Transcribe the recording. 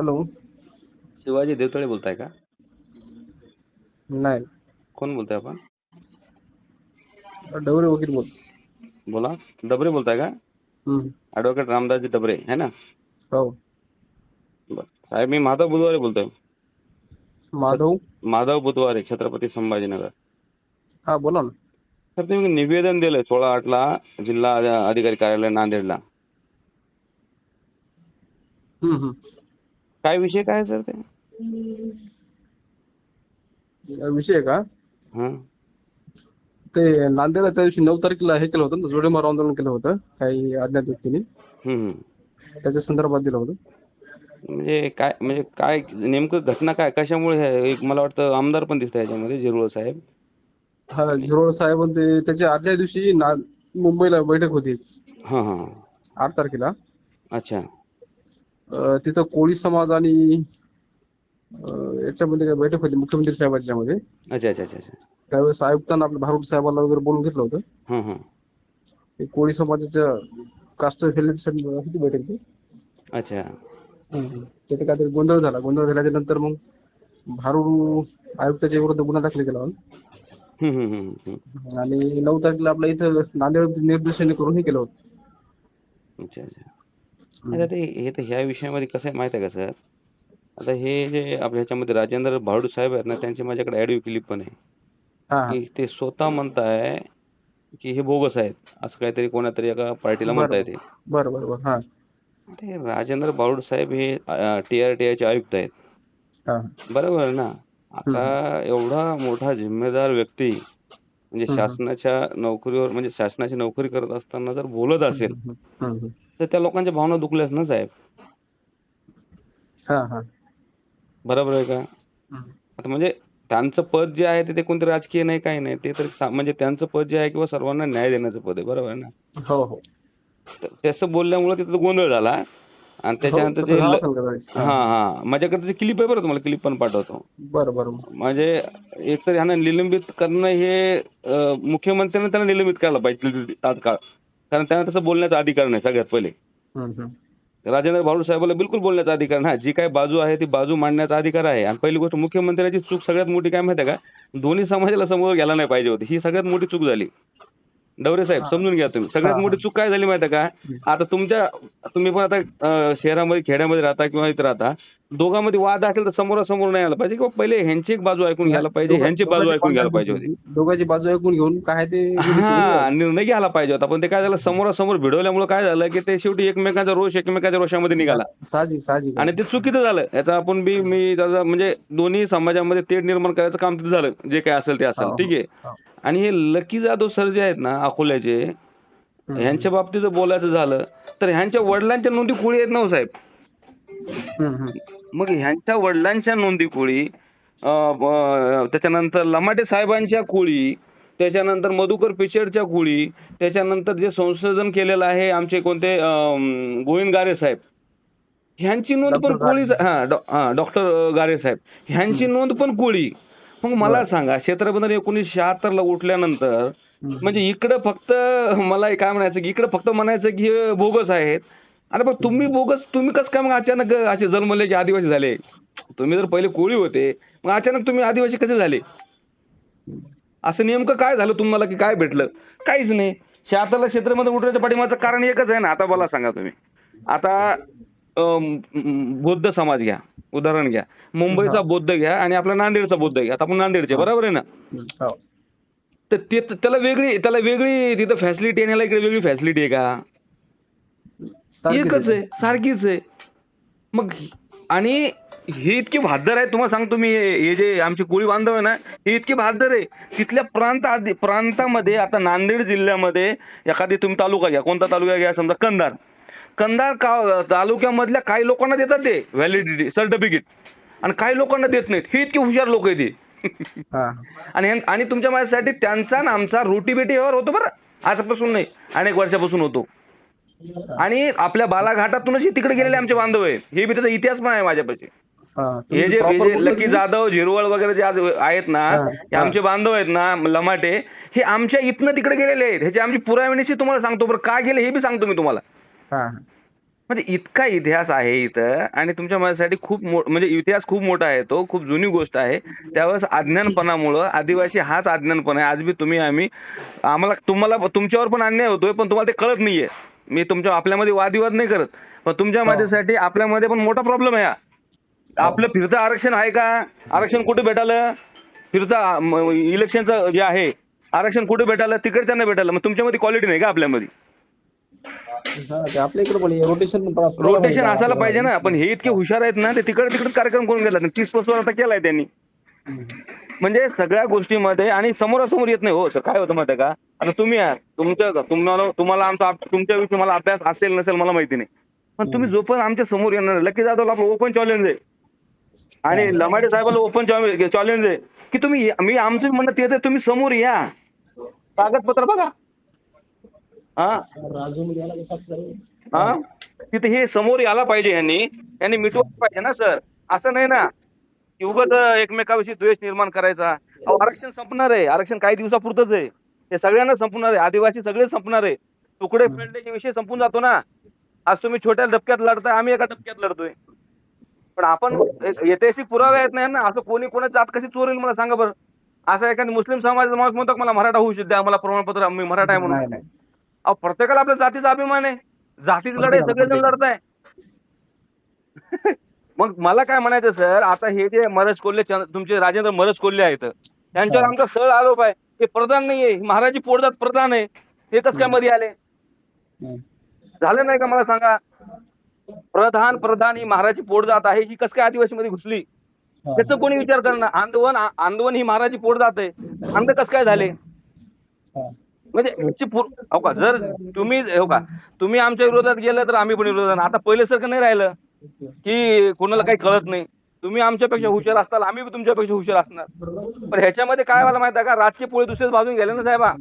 Hello. Shivaji Devtale बोलताय का? नाही. कोण बोलताय आपण? डवरे वकील बोल. बोला. डबरे बोलताय का? हम्म. ऍडव्होकेट रामदासजी डबरे है ना? हो. बरं. साहेब मी माधव बुधवारे बोलतोय. माधव? माधव बुधवारे छत्रपती संभाजीनगर. हा बोला ना. सर तुम्ही निवेदन दिलंय सोळा आठला जिल्हा अधिकारी कार्यालय नांदेडला. हम्म, हम्म. काय विषय काय सर ते? विषय का? हा. ते नांदेडला त्या दिवशी नऊ तारखेला हे केलं होतं ना जोडेमार आंदोलन केलं होतं काही अज्ञात व्यक्तीने. हम्म. त्याच्या संदर्भात दिलं होतं. म्हणजे काय म्हणजे काय नेमकं घटना काय कशामुळे हे- एक मला वाटतं आमदार पण दिसत याच्यामध्ये जिरवळ साहेब. हा झिरोळ साहेब आणि ते त्याच्या आदल्या दिवशी ना मुंबईला बैठक होती. हा हा. आठ तारखेला. अच्छा. तिथं कोळी समाज आणि याच्यामध्ये काय बैठक होती मुख्यमंत्री साहेबांच्या मध्ये अच्छा अच्छा अच्छा अच्छा. त्यावेळेस आयुक्तांना आपल्या भारूड साहेबांना वगैरे बोलून घेतलं होतं. हा हा. ते कोळी समाजाच्या कास्टसाठी होती बैठक ती. अच्छा. तिथे काहीतरी गोंधळ झाला. गोंधळ झाल्याच्यानंतर मग भारूड आयुक्ताच्या विरुद्ध गुन्हा दाखल केला. आणि नऊ तारखेला आपल्या इथं नांदेड निर्देशाने करून हे केलं होतं. अच्छा अच्छा. आता ते हे तर ह्या विषयामध्ये कसं आहे माहिती आहे का सर? आता हे जे आपल्या ह्याच्यामध्ये राजेंद्र भाडू साहेब आहेत ना त्यांची माझ्याकडे ऑडिओ क्लिप पण आहे. की ते स्वतः म्हणताय की हे बोगस आहेत असं काहीतरी कोणातरी एका पार्टीला म्हणताय ते. बरं बरं बरं हा. ते राजेंद्र भाडू साहेब हे टी आर टी आयचे आयुक्त आहेत. बरोबर ना? आता एवढा मोठा जिम्मेदार व्यक्ती म्हणजे. शासनाच्या नोकरीवर म्हणजे शासनाची नोकरी करत असताना जर बोलत असेल. तर त्या लोकांच्या भावना दुखल्याच ना साहेब? हा हा. बरोबर आहे का. आता म्हणजे त्यांचं पद जे आहे ते- कोणते राजकीय नाही काही नाही. ते तर म्हणजे त्यांचं पद जे आहे किंवा सर्वांना न्याय देण्याचं पद आहे बरोबर आहे ना? हो हो. तसं बोलल्यामुळे तिथं गोंधळ झाला. आणि त्याच्यानंतर हो, जे असेल कदाचित. हा हा. माझ्याकडे जे क्लिप आहे बरं तुम्हाला क्लिप पण पाठवतो. बरं बरं म्हणजे एकतर ह्यांना निलंबित करणं हे मुख्यमंत्र्यांनी त्यांना निलंबित करायला पाहिजे तात्काळ. कारण त्यांना तसं बोलण्याचा अधिकार नाही सगळ्यात पहिले. राजेंद्र भाऊ साहेबांना बिलकुल बोलण्याचा अधिकार नाही. जी काय बाजू आहे ती बाजू मांडण्याचा अधिकार आहे. आणि पहिली गोष्ट मुख्यमंत्र्याची चूक सगळ्यात मोठी काय माहिती आहे का? दोन्ही समाजाला समोर घ्यायला नाही पाहिजे होती. ही सगळ्यात मोठी चूक झाली. डवरे साहेब समजून घ्या तुम्ही. सगळ्यात मोठी चूक काय झाली माहिती आहे का? आता तुमच्या तुम्ही पण आता शहरामध्ये खेड्यामध्ये राहता किंवा इथे राहता. दोघांमध्ये वाद असेल तर समोरासमोर नाही आला पाहिजे. किंवा पहिले ह्यांची एक बाजू ऐकून घ्यायला पाहिजे ह्यांची बाजू ऐकून घ्यायला पाहिजे होती. दोघांची बाजू ऐकून घेऊन काय ते हा निर्णय घ्यायला पाहिजे होता. पण ते काय झालं समोरासमोर भिडवल्यामुळे काय झालं की ते शेवटी एकमेकांचा रोष एकमेकांच्या रोषामध्ये निघाला. साहजिक साहजिक. आणि ते चुकीचं झालं. याचा आपण बी मी त्याचा म्हणजे दोन्ही समाजामध्ये तेढ निर्माण करायचं काम तिथे झालं. जे काय असेल ते असेल. हो, ठीक आहे. हो. आणि हे लकी जाधव सर जे आहेत ना अकोल्याचे ह्यांच्या बाबतीत जर बोलायचं झालं तर ह्यांच्या वडिलांच्या नोंदी कुळी आहेत ना हो साहेब. मग ह्यांच्या वडिलांच्या नोंदी कुळी त्याच्यानंतर लमाटे साहेबांच्या कुळी त्याच्यानंतर मधुकर पिचडच्या कुळी त्याच्यानंतर जे संशोधन केलेलं आहे आमचे कोणते गोविंद गारे साहेब. ह्यांची नोंद पण कोळी हा डॉक्टर गारे साहेब. ह्यांची नोंद पण कोळी. मग मला सांगा क्षेत्रबंधन एकोणीसशे शहात्तर ला उठल्यानंतर म्हणजे इकडं फक्त मला काय म्हणायचं की इकडं फक्त म्हणायचं की हे बोगस आहेत. आता पण तुम्ही बोगस तुम्ही कसं काय मग अचानक असे जन्मले की आदिवासी झाले? तुम्ही जर पहिले कोळी होते मग अचानक तुम्ही आदिवासी कसे झाले? असं नेमकं काय झालं तुम्हाला की काय भेटलं? काहीच नाही. शहात्तरला क्षेत्रामध्ये उठण्याच्या पाठीमागचं कारण एकच आहे ना आता मला सांगा तुम्ही. आता बौद्ध समाज घ्या उदाहरण घ्या. मुंबईचा बौद्ध घ्या आणि आपला नांदेडचा बौद्ध घ्या. आता आपण नांदेडचे बरोबर आहे ना. हो. तर ते त्याला वेगळी त्याला वेगळी तिथं फॅसिलिटी आणि इकडे वेगळी फॅसिलिटी आहे का? एकच आहे सारखीच आहे. मग आणि हे इतकी बहादर आहे तुम्हाला सांगतो मी हे जे आमचे कोळी बांधव आहे ना हे इतके बहादर आहे. तिथल्या प्रांत प्रांतामध्ये आता नांदेड जिल्ह्यामध्ये एखादी तुम्ही तालुका घ्या कोणता तालुका घ्या समजा कंधार. कंधार का तालुक्यामधल्या काही लोकांना देतात ते व्हॅलिडिटी सर्टिफिकेट आणि काही लोकांना देत नाहीत. हे इतके हुशार लोक आहे ते आणि आणि तुमच्या माझ्यासाठी त्यांचा आणि आमचा रोटी बेटी व्यवहार होतो बरं. आजपासून नाही अनेक वर्षापासून होतो. आणि आपल्या बालाघाटातूनच तिकडे गेलेले आमचे बांधव आहे हे बी त्याचा इतिहास पण आहे माझ्यापाशी. हा हे जे हे लकी? जाधव झिरवळ वगैरे जे आज आहेत ना हा, आमचे बांधव आहेत ना लमाटे हे आमच्या इथनं तिकडे गेलेले आहेत. ह्याचे आमची पुराव्यानिशी तुम्हाला सांगतो बरं काय गेले हे बी सांगतो मी तुम्हाला. म्हणजे इतका इतिहास आहे इथं आणि तुमच्या माझ्यासाठी खूप म्हणजे इतिहास खूप मोठा आहे तो खूप जुनी गोष्ट आहे. त्यावेळेस अज्ञानपणामुळं आदिवासी हाच अज्ञानपणा आहे. आज बी तुम्ही आम्ही आम्हाला तुम्हाला तुमच्यावर पण अन्याय होतोय पण तुम्हाला ते कळत नाहीये. मी तुमच्या आपल्यामध्ये वादविवाद नाही करत. पण तुमच्या माझ्यासाठी आपल्यामध्ये पण मोठा प्रॉब्लेम आहे हा. आपलं फिरतं आरक्षण आहे का? आरक्षण कुठे भेटालं? फिरतं इलेक्शनचं जे आहे आरक्षण कुठे भेटालं? तिकडच्यांना भेटालं. मग तुमच्यामध्ये क्वालिटी नाही का आपल्यामध्ये? हा, ते आपल्या इकडे पण रोटेशन रोटेशन असायला पाहिजे ना. पण हे इतके हुशार आहेत ना ते तिकडे तिकडेच कार्यक्रम करून गेला तीस वर्ष आता केलाय त्यांनी. म्हणजे सगळ्या गोष्टीमध्ये आणि समोरासमोर येत नाही हो सर. काय होतं माहिती का? आता तुम्ही आहात तुमचं तुम्हाला तुम्हाला आमचा तुमच्याविषयी मला अभ्यास असेल नसेल मला माहिती नाही. पण तुम्ही जोपर्यंत आमच्यासमोर येणार लकी जाधवला आपलं ओपन चॅलेंज आहे. आणि लमाडे साहेबाला ओपन चॅलेंज आहे की तुम्ही या- मी आमचं म्हणणं तेच आहे तुम्ही समोर या. कागदपत्र बघा. हा? हा? तिथे हे समोर यायला पाहिजे यांनी. यांनी मिटवायला पाहिजे ना सर? असं नाही ना. की उगाच एकमेकाविषयी द्वेष निर्माण करायचा. अहो, आरक्षण संपणार आहे. आरक्षण काही दिवसापुरतच आहे. हे सगळ्यांना संपणार आहे. आदिवासी सगळे संपणार आहे. तुकडे फेडण्याचे विषय संपून जातो ना. आज तुम्ही छोट्या डबक्यात लढताय आम्ही एका डबक्यात लढतोय. पण आपण एक ऐतिहासिक पुरावे आहेत ना यांना. असं कोणी कोणाची जात कशी चोरेल मला सांगा बरं. असं एखादी मुस्लिम समाजाचा माणूस म्हणतो का मला मराठा होऊ शकते मला प्रमाणपत्र मी मराठा आहे म्हणून. नाही नाही. अहो प्रत्येकाला आपल्या जातीचा अभिमान आहे. जातीची लढाई सगळेजण लढताय. मग मला काय म्हणायचं सर आता हे जे मरस कोल्हे तुमचे राजेंद्र मरस कोल्हे आहेत त्यांच्यावर आमचा सरळ आरोप आहे. ते प्रधान नाहीये. महाराजी पोटदात प्रधान आहे. हे कसं काय मध्ये आले. झालं नाही का मला सांगा? प्रधान प्रधान ही महाराजी पोटजात आहे. ही कसं काय आदिवासी मध्ये घुसली. त्याचा कोणी विचार करणार? आंदोलन आंदोलन ही महाराजी पोटजात आहे. आंद कसं काय झाले. म्हणजे हो का? जर तुम्ही हो का? तुम्ही आमच्या विरोधात गेलं तर आम्ही पण विरोधात आता पहिल्यासारखं नाही राहिलं. की कोणाला काही कळत नाही. तुम्ही आमच्यापेक्षा हुशार असताल आम्ही तुमच्यापेक्षा हुशार असणार. पण ह्याच्यामध्ये काय व्हायला माहिती आहे का? राजकीय पोळे दुसऱ्याच बाजून गेले ना साहेबा.